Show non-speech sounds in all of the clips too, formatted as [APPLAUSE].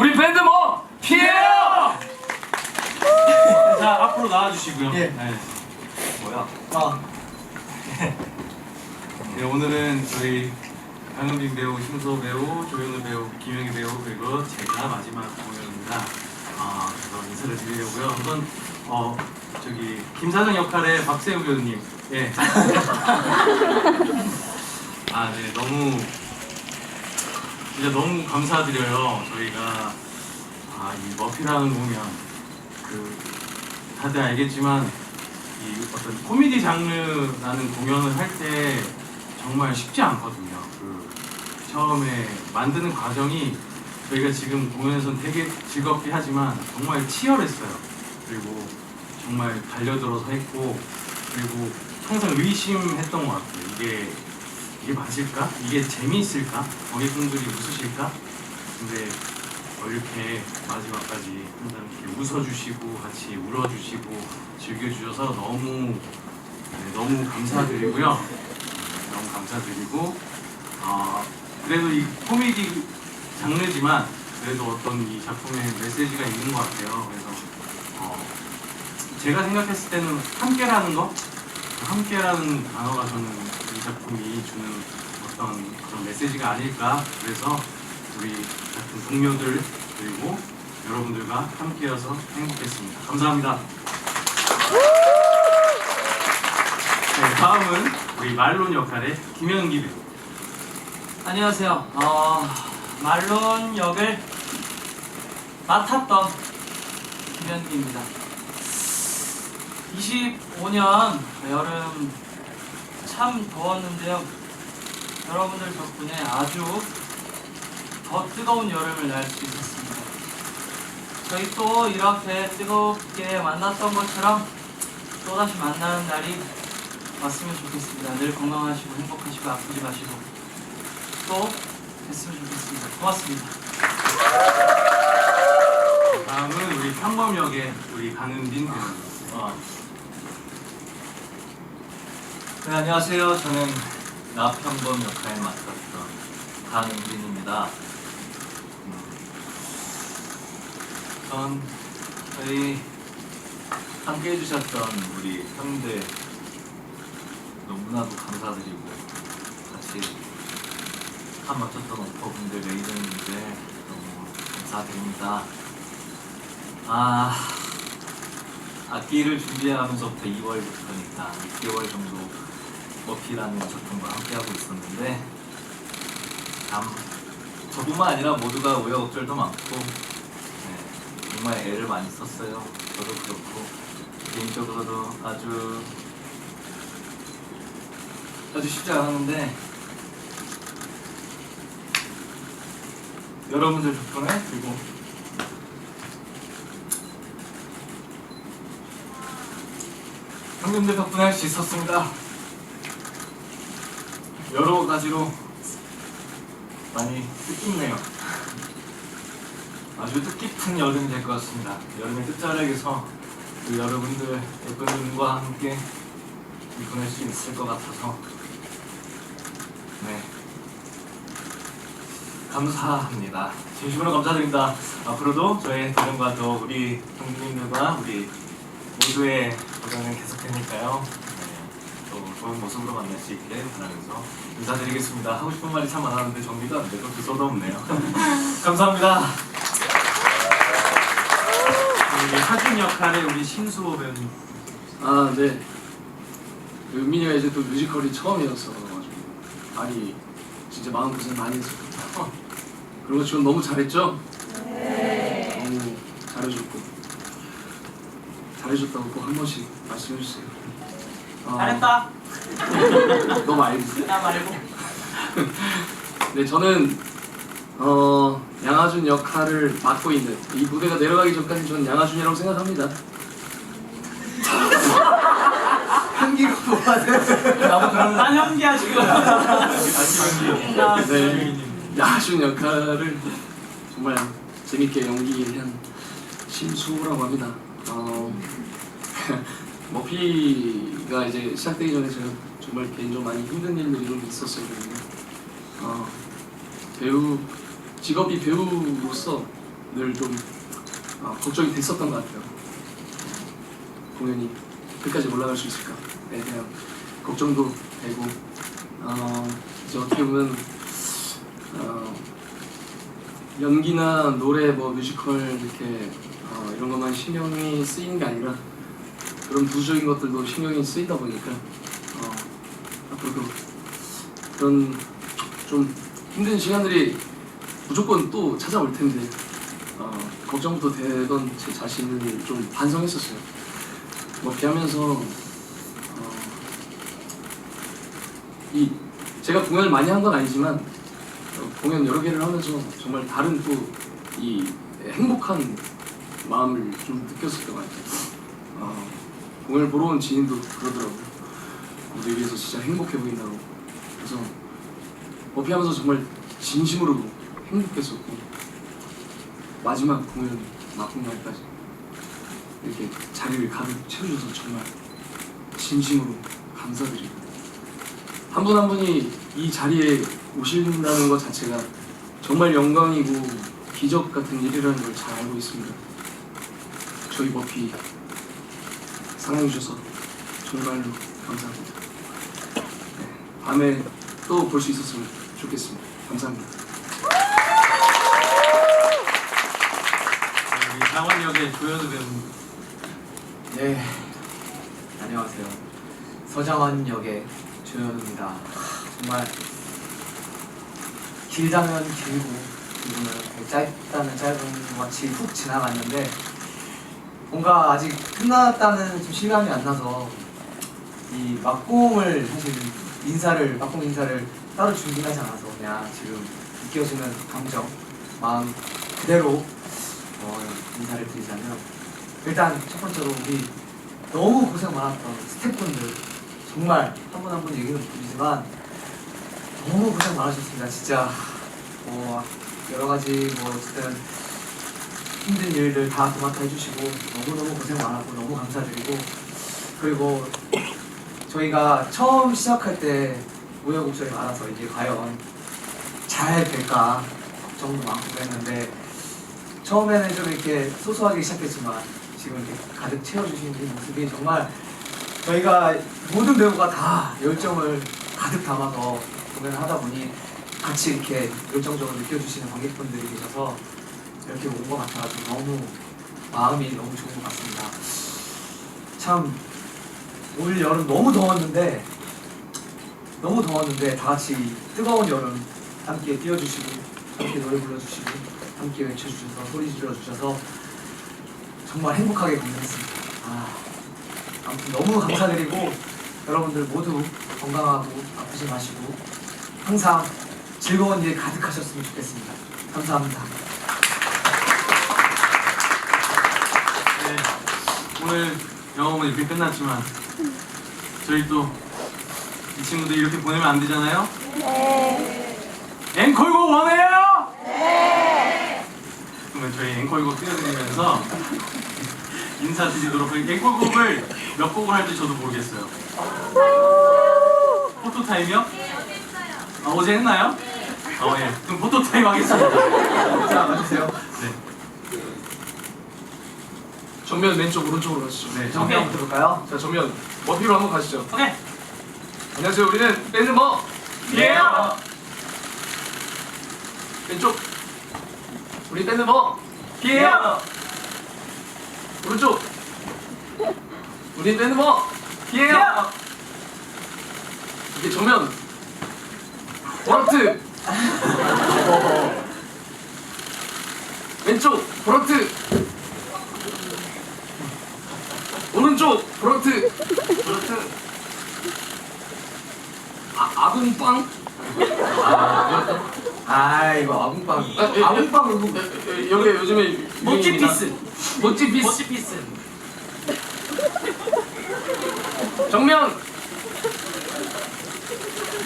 우리 밴드 뭐 피해요! 자 앞으로 나와주시고요. 예. 네. 뭐야? 아, [LAUGHS] 네, 오늘은 저희 강은빈 배우, 심소 배우, 조현우 배우, 김영희 배우 그리고 제가 마지막 공연입니다. 아, 그래서 인사를 드리려고요. 우선 어 저기 김사장 역할의 박세우 배우님, 예. [LAUGHS] 아, 네, 너무 진짜 너무 감사드려요. 저희가 아, 이 머피라는 공연 그 다들 알겠지만 이 어떤 코미디 장르라는 공연을 할 때 정말 쉽지 않거든요. 그 처음에 만드는 과정이 저희가 지금 공연에서는 되게 즐겁게 하지만 정말 치열했어요. 그리고 정말 달려들어서 했고 그리고 항상 의심했던 것 같아요. 이게 이게 맞을까? 이게 재미있을까? 관객분들이 웃으실까? 근데 어, 이렇게 마지막까지 항상 이렇게 웃어주시고 같이 울어주시고 즐겨주셔서 너무 네, 너무 감사드리고요. 네, 너무 감사드리고 어, 그래도 이 코미디 장르지만 그래도 어떤 이 작품에 메시지가 있는 것 같아요. 그래서 어, 제가 생각했을 때는 함께라는 거, 그 함께라는 단어가 저는 이 작품이 주는 어떤 그런 메시지가 아닐까. 그래서 우리 같은 동료들 그리고 여러분들과 함께여서 행복했습니다. 감사합니다. 네, 다음은 우리 말론 역할의 김현기 배우. 안녕하세요. 어, 말론 역을 맡았던 김현기입니다. 25년 여름 참 더웠는데요. 여러분들 덕분에 아주 더 뜨거운 여름을 날 수 있었습니다. 저희 또 이렇게 뜨겁게 만났던 것처럼 또다시 만나는 날이 왔으면 좋겠습니다. 늘 건강하시고 행복하시고 아프지 마시고 또 됐으면 좋겠습니다. 고맙습니다. 다음은 우리 평범역의 우리 강은빈 배우입니다. 어. 네, 안녕하세요. 저는 나평범 역할 맡았던 강은빈입니다. 음, 전 저희 함께 해주셨던 우리 형들 너무나도 감사드리고 같이 한 맞췄던 오퍼분들, 레이더님들 너무 감사드립니다. 아, 악기를 준비하면서부터 2월부터니까 6개월 정도 머피라는 작품과 함께하고 있었는데 참 저뿐만 아니라 모두가 우여곡절도 많고 네, 정말 애를 많이 썼어요. 저도 그렇고 개인적으로도 아주 아주 쉽지 않았는데 여러분들 덕분에 그리고 형님들 덕분에 할 수 있었습니다. 여러 가지로 많이 뜻깊네요. 아주 뜻깊은 여름이 될 것 같습니다. 여름의 끝자락에서 그 여러분들 예쁜 눈과 함께 보낼 수 있을 것 같아서 네 감사합니다. 진심으로 감사드립니다. 앞으로도 저의 도전과 또 우리 형님들과 우리 모두의 도전은 계속되니까요. 네, 또 좋은 모습으로 만날 수 있게 바라면서 인사드리겠습니다. 하고 싶은 말이 참 많았는데 정리도 안 되고 두서도 없네요. [LAUGHS] 감사합니다. 우리 하준 역할의 우리 신수호 배우님. 아, 네. 은민이가 이제 또 뮤지컬이 처음이어서 가지고 아니 진짜 마음 고생 많이 했었거든요. 그리고 지금 너무 잘했죠? 네. 너무 잘해줬고 잘해줬다고 꼭 한 번씩 말씀해 주세요. 아, 잘했다. 너 말고. 나 말고. 네, 저는 어, 양아준 역할을 맡고 있는 이 무대가 내려가기 전까지 저는 양아준이라고 생각합니다. [LAUGHS] 향기가 뭐하네. 나도 그런 난 현기야 지금. 나 네, 야준 역할을 정말 재밌게 연기한 심수라고 합니다. 어, [LAUGHS] 머피가 이제 시작되기 전에 제가 정말 개인적으로 많이 힘든 일들이 좀 있었어요. 어, 배우 직업이 배우로서 늘좀 아, 걱정이 됐었던 것 같아요. 공연이 끝까지 올라갈 수 있을까에 대한 걱정도 되고 어, 이제 어떻게 보면 어, 연기나 노래 뭐 뮤지컬 이렇게 어, 이런 것만 신경이 쓰이는 게 아니라 그런 부수적인 것들도 신경이 쓰이다 보니까 어, 앞으로도 그런 좀 힘든 시간들이 무조건 또 찾아올 텐데 어, 걱정부터 되던 제 자신을 좀 반성했었어요. 뭐 비하면서 어, 이 제가 공연을 많이 한 건 아니지만 어, 공연 여러 개를 하면서 정말 다른 또 이 행복한 마음을 좀 느꼈을 것 같아요. 어, 공연을 보러 온 지인도 그러더라고요. 무대 위에서 진짜 행복해 보인다고. 그래서 버피하면서 정말 진심으로 행복했었고 마지막 공연 마지막 날까지 이렇게 자리를 가득 채워줘서 정말 진심으로 감사드리고 한 분 한 분이 이 자리에 오신다는 것 자체가 정말 영광이고 기적 같은 일이라는 걸 잘 알고 있습니다. 저희 버피 사랑해주셔서 정말로 감사합니다. 네, 다음에 또 볼 수 있었으면 좋겠습니다. 감사합니다. 우리 장원역의 조현우 배우 네, 안녕하세요. 서장원 역의 조현우입니다. 정말 길다면 길고 그리고는 짧다면 짧은 것 같이 훅 지나갔는데 뭔가 아직 끝났다는 좀 실감이 안 나서 이 막공을 사실 인사를 막공 인사를 따로 준비하지 않아서 그냥 지금 느껴지는 감정 마음 그대로 어, 인사를 드리자면 일단 첫 번째로 우리 너무 고생 많았던 스태프분들 정말 한 분 한 분 얘기는 드리지만 너무 고생 많으셨습니다 진짜. 뭐 여러 가지 뭐 어쨌든 힘든 일들 다 도맡아 해주시고 너무너무 고생 많았고 너무 감사드리고 그리고 저희가 처음 시작할 때 우여곡절이 많아서 이게 과연 잘 될까 걱정도 많고 그랬는데 처음에는 좀 이렇게 소소하게 시작했지만 지금 이렇게 가득 채워주신 이 모습이 정말 저희가 모든 배우가 다 열정을 가득 담아서 공연을 하다 보니 같이 이렇게 열정적으로 느껴주시는 관객분들이 계셔서 이렇게 온 것 같아가지고 너무 마음이 너무 좋은 것 같습니다. 참 올 여름 너무 더웠는데 너무 더웠는데 다 같이 뜨거운 여름 함께 뛰어주시고 함께 노래 불러주시고 함께 외쳐주셔서 소리 질러주셔서 정말 행복하게 공연했습니다. 아, 아무튼 너무 감사드리고 여러분들 모두 건강하고 아프지 마시고 항상 즐거운 일 가득하셨으면 좋겠습니다. 감사합니다. 네, 오늘 영업은 이렇게 끝났지만 저희 또 이 친구들 이렇게 보내면 안 되잖아요? 네. 앵콜곡 원해요? 네. 그러면 저희 앵콜곡 띄워드리면서 인사드리도록 할게요. 앵콜곡을 몇 곡을 할지 저도 모르겠어요. 포토 타임이요? 아, 어제 했나요? 어, 예. 그럼 포토 타임 하겠습니다. 자, [LAUGHS] 와주세요. 네. 정면 왼쪽 오른쪽으로 가시죠. 네, 정면 들어볼까요? 자 정면 머피로 한번 가시죠. 오케이. 안녕하세요. 우리는 밴드 뭐 예! 왼쪽. 우리 밴드 뭐 예! 오른쪽. 우리 밴드 뭐 예! 이게 정면. 보라트. [LAUGHS] 왼쪽 보라트. 오른쪽 보라트. 보라트. 아 아궁빵. 아, 이거 아궁빵. 아, 예, 예. 아궁빵 이거 여- 여기 요즘에 유행이나- 피스. 모찌 피스. 모찌 피스. 정면.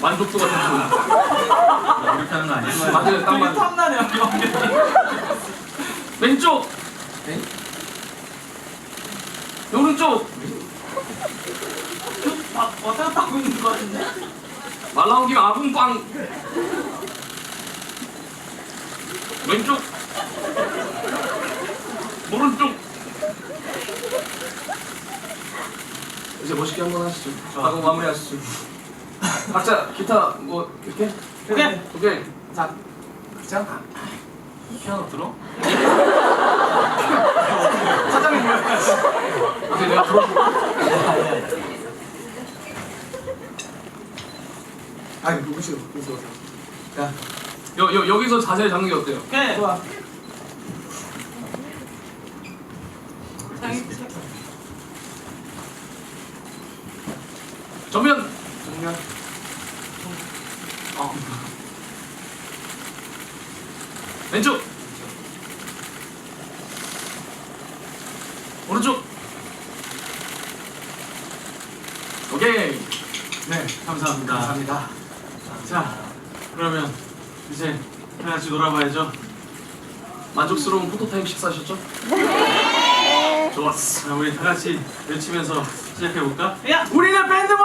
만족도 같은 소리. 이렇게 하는 거 아니에요? 맞아요, 딱 되게 맞아요. 탐나네요. 연결이. 왼쪽. 네? 오른쪽. 아, 왔다 갔다 하고 있는 거 같은데? 말 나온 김에 아궁빵. 왼쪽 오른쪽 이제 멋있게 한 번 하시죠 하고 마무리하시죠 각자 기타 뭐 이렇게 오케이. 오케이 자, 자, 피아노 들어? 사장님 오케이 내가 불러볼게 아니 누구시오? 누구시오? 자, 여, 여, 여기서 자세히 잡는 게 어때요? 오케이. 좋아. 정면 정면. 어. 왼쪽 오케이 네, 감사합니다. 감사합니다. 자, 그러면 이제 다 같이 놀아봐야죠. 만족스러운 포토타임 식사하셨죠? 좋았어 자, 우리 다 같이 외치면서 시작해볼까? 야. 우리는 밴드